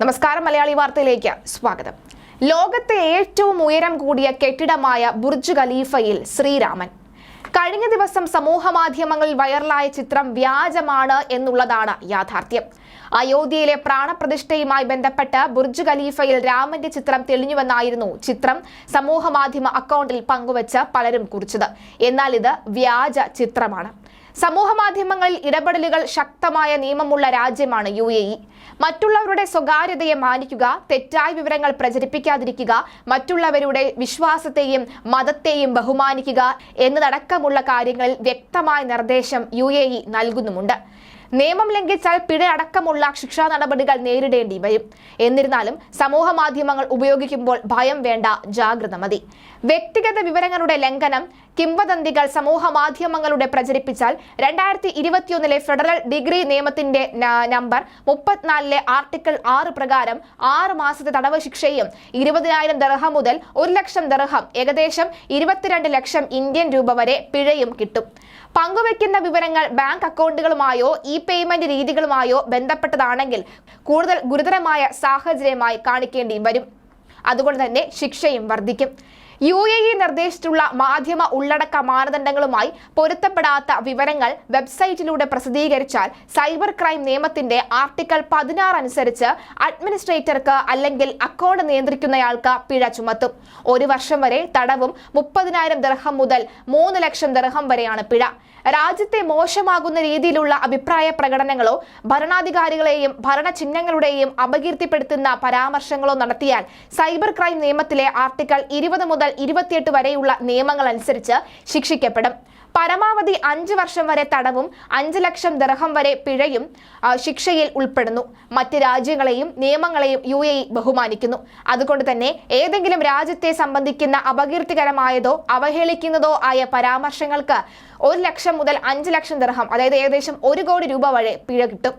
നമസ്കാരം മലയാളി വാർത്തയിലേക്ക് സ്വാഗതം. ലോകത്തെ ഏറ്റവും ഉയരം കൂടിയ കെട്ടിടമായ ബുർജ് ഖലീഫയിൽ ശ്രീരാമൻ. കഴിഞ്ഞ ദിവസം സമൂഹ മാധ്യമങ്ങളിൽ വൈറലായ ചിത്രം വ്യാജമാണ് എന്നുള്ളതാണ് യാഥാർത്ഥ്യം. അയോധ്യയിലെ പ്രാണപ്രതിഷ്ഠയുമായി ബന്ധപ്പെട്ട് ബുർജ് ഖലീഫയിൽ രാമന്റെ ചിത്രം തെളിഞ്ഞുവെന്നായിരുന്നു ചിത്രം സമൂഹ മാധ്യമ അക്കൗണ്ടിൽ പങ്കുവച്ച് പലരും കുറിച്ചത്. എന്നാൽ ഇത് വ്യാജ ചിത്രമാണ്. സമൂഹ മാധ്യമങ്ങളിൽ ഇടപെടലുകൾ ശക്തമായ നിയമമുള്ള രാജ്യമാണ് യു എ ഇ. മറ്റുള്ളവരുടെ സ്വകാര്യതയെ മാനിക്കുക തെറ്റായ വിവരങ്ങൾ പ്രചരിപ്പിക്കാതിരിക്കുക മറ്റുള്ളവരുടെ വിശ്വാസത്തെയും മതത്തെയും ബഹുമാനിക്കുക എന്നതടക്കമുള്ള കാര്യങ്ങളിൽ വ്യക്തമായ നിർദ്ദേശം യു എ ഇ നൽകുന്നുമുണ്ട്. നിയമം ലംഘിച്ചാൽ പിഴ അടക്കമുള്ള ശിക്ഷാ നടപടികൾ നേരിടേണ്ടി വരും. എന്നിരുന്നാലും സമൂഹ മാധ്യമങ്ങൾ ഉപയോഗിക്കുമ്പോൾ ഭയം വേണ്ട ജാഗ്രത മതി. വ്യക്തിഗത വിവരങ്ങളുടെ ലംഘനം കിംവദന്തികൾ സമൂഹ മാധ്യമങ്ങളുടെ പ്രചരിപ്പിച്ചാൽ രണ്ടായിരത്തി ഇരുപത്തിയൊന്നിലെ ഫെഡറൽ ഡിഗ്രി നിയമത്തിന്റെ നമ്പർ മുപ്പത്തിനാലിലെ ആർട്ടിക്കിൾ ആറ് പ്രകാരം ആറ് മാസത്തെ തടവ് ശിക്ഷയും ഇരുപതിനായിരം ദർഹം മുതൽ ഒരു ലക്ഷം ദർഹം ഏകദേശം ഇരുപത്തിരണ്ട് ലക്ഷം ഇന്ത്യൻ രൂപ വരെ പിഴയും കിട്ടും. പങ്കുവെക്കുന്ന വിവരങ്ങൾ ബാങ്ക് അക്കൗണ്ടുകളുമായോ ഇ പേയ്മെന്റ് രീതികളുമായോ ബന്ധപ്പെട്ടതാണെങ്കിൽ കൂടുതൽ ഗുരുതരമായ സാഹചര്യമായി കാണിക്കേണ്ടി വരും. അതുകൊണ്ട് തന്നെ ശിക്ഷയും വർദ്ധിക്കും. യു എ ഇ നിർദ്ദേശിച്ചിട്ടുള്ള മാധ്യമ ഉള്ളടക്ക മാനദണ്ഡങ്ങളുമായി പൊരുത്തപ്പെടാത്ത വിവരങ്ങൾ വെബ്സൈറ്റിലൂടെ പ്രസിദ്ധീകരിച്ചാൽ സൈബർ ക്രൈം നിയമത്തിന്റെ ആർട്ടിക്കിൾ പതിനാറ് അനുസരിച്ച് അഡ്മിനിസ്ട്രേറ്റർക്ക് അല്ലെങ്കിൽ അക്കൗണ്ട് നിയന്ത്രിക്കുന്നയാൾക്ക് പിഴ ചുമത്തും. ഒരു വർഷം വരെ തടവും മുപ്പതിനായിരം ദർഹം മുതൽ മൂന്ന് ലക്ഷം ദർഹം വരെയാണ് പിഴ. രാജ്യത്തെ മോശമാകുന്ന രീതിയിലുള്ള അഭിപ്രായ പ്രകടനങ്ങളോ ഭരണാധികാരികളെയും ഭരണചിഹ്നങ്ങളുടെയും അപകീർത്തിപ്പെടുത്തുന്ന പരാമർശങ്ങളോ നടത്തിയാൽ സൈബർ ക്രൈം നിയമത്തിലെ ആർട്ടിക്കിൾ ഇരുപത് മുതൽ ഇരുപത്തിയെട്ട് വരെയുള്ള നിയമങ്ങൾ അനുസരിച്ച് ശിക്ഷിക്കപ്പെടും. പരമാവധി അഞ്ച് വർഷം വരെ തടവും അഞ്ച് ലക്ഷം ദർഹം വരെ പിഴയും ശിക്ഷയിൽ ഉൾപ്പെടുന്നു. മറ്റ് രാജ്യങ്ങളെയും നിയമങ്ങളെയും യു എ ബഹുമാനിക്കുന്നു. അതുകൊണ്ട് തന്നെ ഏതെങ്കിലും രാജ്യത്തെ സംബന്ധിക്കുന്ന അപകീർത്തികരമായതോ അവഹേളിക്കുന്നതോ ആയ പരാമർശങ്ങൾക്ക് ഒരു ലക്ഷം മുതൽ അഞ്ച് ലക്ഷം ദർഹം അതായത് ഏകദേശം ഒരു കോടി രൂപ വരെ പിഴ കിട്ടും.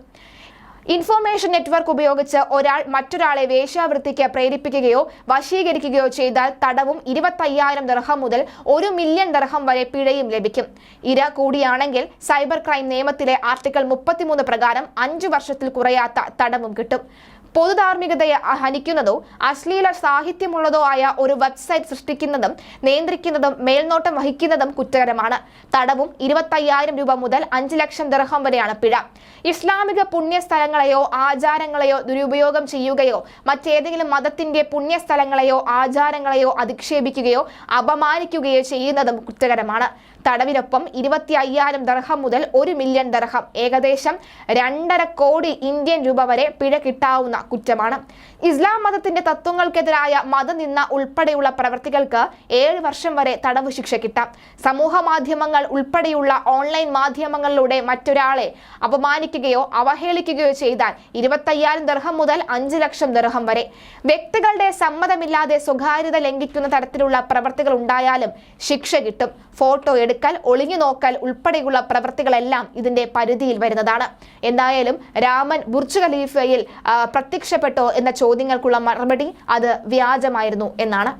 ഇൻഫോർമേഷൻ നെറ്റ്വർക്ക് ഉപയോഗിച്ച് ഒരാൾ മറ്റൊരാളെ വേശ്യാവൃത്തിക്ക് പ്രേരിപ്പിക്കുകയോ വശീകരിക്കുകയോ ചെയ്താൽ തടവും ഇരുപത്തയ്യായിരം ദർഹം മുതൽ ഒരു മില്യൺ ദർഹം വരെ പിഴയും ലഭിക്കും. ഇര കൂടിയാണെങ്കിൽ സൈബർ ക്രൈം നിയമത്തിലെ ആർട്ടിക്കിൾ മുപ്പത്തിമൂന്ന് പ്രകാരം അഞ്ചു വർഷത്തിൽ കുറയാത്ത തടവും കിട്ടും. പൊതുധാർമ്മികതയെ ഹനിക്കുന്നതോ അശ്ലീല സാഹിത്യമുള്ളതോ ആയ ഒരു വെബ്സൈറ്റ് സൃഷ്ടിക്കുന്നതും നിയന്ത്രിക്കുന്നതും മേൽനോട്ടം വഹിക്കുന്നതും കുറ്റകരമാണ്. തടവും ഇരുപത്തയ്യായിരം രൂപ മുതൽ അഞ്ച് ലക്ഷം ദർഹം വരെയാണ് പിഴ. ഇസ്ലാമിക പുണ്യസ്ഥലങ്ങളെയോ ആചാരങ്ങളെയോ ദുരുപയോഗം ചെയ്യുകയോ മറ്റേതെങ്കിലും മതത്തിന്റെ പുണ്യസ്ഥലങ്ങളെയോ ആചാരങ്ങളെയോ അധിക്ഷേപിക്കുകയോ അപമാനിക്കുകയോ ചെയ്യുന്നതും കുറ്റകരമാണ്. തടവിനൊപ്പം ഇരുപത്തി അയ്യായിരം ദർഹം മുതൽ ഒരു മില്യൺ ദർഹം ഏകദേശം രണ്ടര കോടി ഇന്ത്യൻ രൂപ വരെ പിഴ കിട്ടാവുന്ന കുറ്റമാണ്. ഇസ്ലാം മതത്തിന്റെ തത്വങ്ങൾക്കെതിരായ മതനിന്ന ഉൾപ്പെടെയുള്ള പ്രവർത്തികൾക്ക് ഏഴ് വർഷം വരെ തടവ് ശിക്ഷ കിട്ടാം. സമൂഹ മാധ്യമങ്ങൾ ഉൾപ്പെടെയുള്ള ഓൺലൈൻ മാധ്യമങ്ങളിലൂടെ മറ്റൊരാളെ അപമാനിക്കുകയോ അവഹേളിക്കുകയോ ചെയ്താൽ ഇരുപത്തയ്യായിരം ദർഹം മുതൽ അഞ്ച് ലക്ഷം ദർഹം വരെ. വ്യക്തികളുടെ സമ്മതമില്ലാതെ സ്വകാര്യത ലംഘിക്കുന്ന തരത്തിലുള്ള പ്രവർത്തികൾ ഉണ്ടായാലും ശിക്ഷ കിട്ടും. ഫോട്ടോ എടുക്കൽ ഒളിഞ്ഞു നോക്കൽ ഉൾപ്പെടെയുള്ള പ്രവർത്തികളെല്ലാം ഇതിന്റെ പരിധിയിൽ വരുന്നതാണ്. എന്തായാലും രാമൻ ബുർജ് ഖലീഫയിൽ പ്രത്യക്ഷപ്പെട്ടോ എന്ന ചോദ്യങ്ങൾക്കുള്ള മറുപടി അത് വ്യാജമായിരുന്നു എന്നാണ്